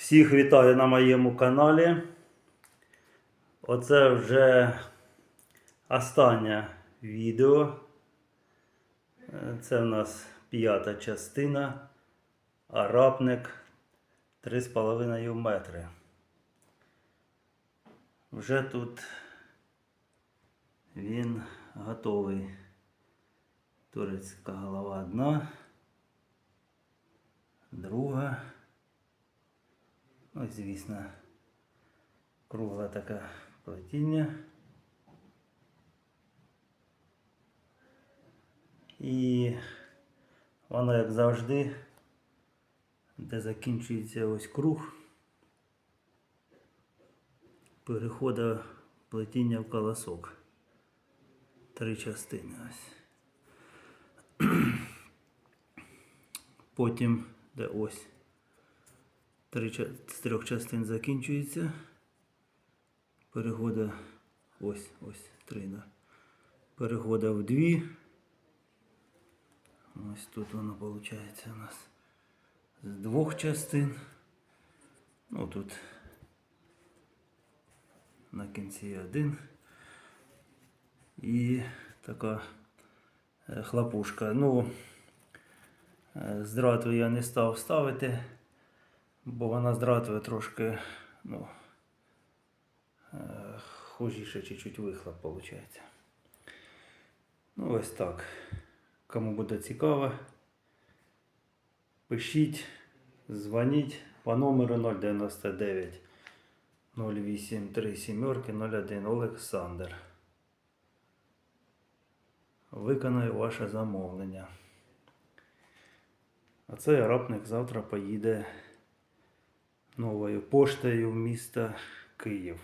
Всіх вітаю на моєму каналі. Оце вже останнє відео. Це в нас п'ята частина. Арапник 3,5 метри. Вже тут він готовий. Турецька голова одна, друга. Ось, звісно, кругла така плетіння. І воно, як завжди, де закінчується ось круг, переходить плетіння в колосок. Три частини ось. Потім, де ось три з трьох частин закінчується. Переходить ось, ось, три, да. Переходить в дві. Ось тут воно виходить у нас з двох частин. Ну тут на кінці один. І така е, хлопушка. Ну, е, з драту я не став ставити бо вона з дратою трошки, ну, е, хужіше чуть-чуть вихлоп виходить. Ну, ось так. Кому буде цікаво, пишіть, дзвоніть по номеру 099 083 сімерки 01 Олександр. Виконаю ваше замовлення. А цей арабник завтра поїде новою поштою в місто Київ.